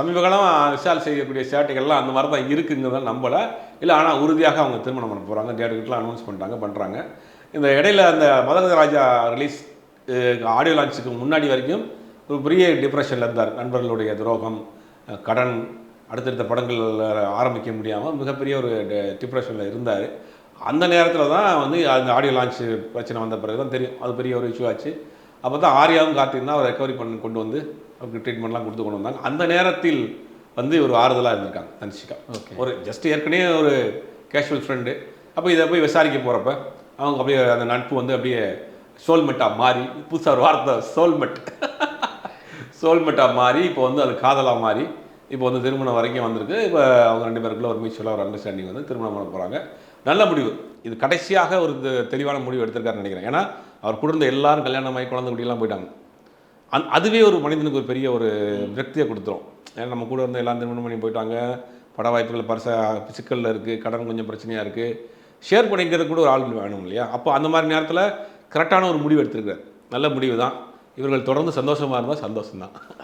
சமீப காலம் விஷால் செய்யக்கூடிய சேட்டைகள்லாம் அந்த மாதிரி தான் இருக்குங்கிறத நம்பலை. இல்லை ஆனால் உறுதியாக அவங்க திருமணம் பண்ண போகிறாங்க டேட்டுக்கிட்டலாம் அனௌன்ஸ் பண்ணிட்டாங்க பண்ணுறாங்க இந்த இடையில அந்த மதகத ராஜா ரிலீஸ் ஆடியோ லான்ச்சுக்கு முன்னாடி வரைக்கும் ஒரு பெரிய டிப்ரெஷனில் இருந்தார். நண்பர்களுடைய துரோகம் கடன் அடுத்தடுத்த படங்கள் ஆரம்பிக்க முடியாமல் மிகப்பெரிய ஒரு டிப்ரெஷனில் இருந்தார். அந்த நேரத்தில் தான் வந்து அந்த ஆடியோ லான்ச் பிரச்சனை வந்த பிறகு தான் தெரியும். அது பெரிய ஒரு இஷ்யூ ஆச்சு. அப்போ தான் ஆர்யாவும் கார்த்திக் தான் அவர் ரெக்கவரி பண்ணி கொண்டு வந்து அவருக்கு ட்ரீட்மெண்ட்லாம் கொடுத்து கொண்டு வந்தாங்க. அந்த நேரத்தில் வந்து ஒரு ஆறுதலாக இருந்திருக்காங்க தன்ஷிகா. ஒரு ஜஸ்ட் ஏற்கனவே ஒரு கேஷுவல் ஃப்ரெண்டு அப்போ இதை போய் விசாரிக்க போகிறப்ப அவங்க அப்படியே அந்த நட்பு வந்து அப்படியே சோல்மெட்டாக மாறி புதுசாக ஒரு வார்த்தை சோல்மெட் சோல்மெட்டாக மாறி இப்போ வந்து அது காதலாக மாறி இப்போ வந்து திருமணம் வரைக்கும் வந்திருக்கு. இப்போ அவங்க ரெண்டு பேருக்குள்ள ஒரு மியூச்சுவலாக ஒரு அண்டர்ஸ்டாண்டிங் வந்து திருமணம் பண்ண போகிறாங்க நல்ல முடிவு. இது கடைசியாக ஒரு தெ- தெளிவான முடிவு எடுத்திருக்காருன்னு நினைக்கிறேன். ஏன்னா அவர் கூட இருந்த எல்லாரும் கல்யாணமாகி குழந்தை குட்டிலாம் போயிட்டாங்க. அந் அதுவே ஒரு மனிதனுக்கு ஒரு பெரிய ஒரு விரக்தியை கொடுத்துரும். ஏன்னா நம்ம கூட இருந்த எல்லாம் திருமணம் பண்ணி போயிட்டாங்க. பட வாய்ப்புகள் பரிசா சிக்கலில் இருக்குது கடன் கொஞ்சம் பிரச்சனையாக இருக்குது ஷேர் பண்ணிக்கிறது கூட ஒரு ஆள் வேணும் இல்லையா? அப்போ அந்த மாதிரி நேரத்தில் கரெக்டான ஒரு முடிவு எடுத்திருக்கிறார். நல்ல முடிவு தான் இவர்கள் தொடர்ந்து சந்தோஷமாக இருந்தால் சந்தோஷம்தான்.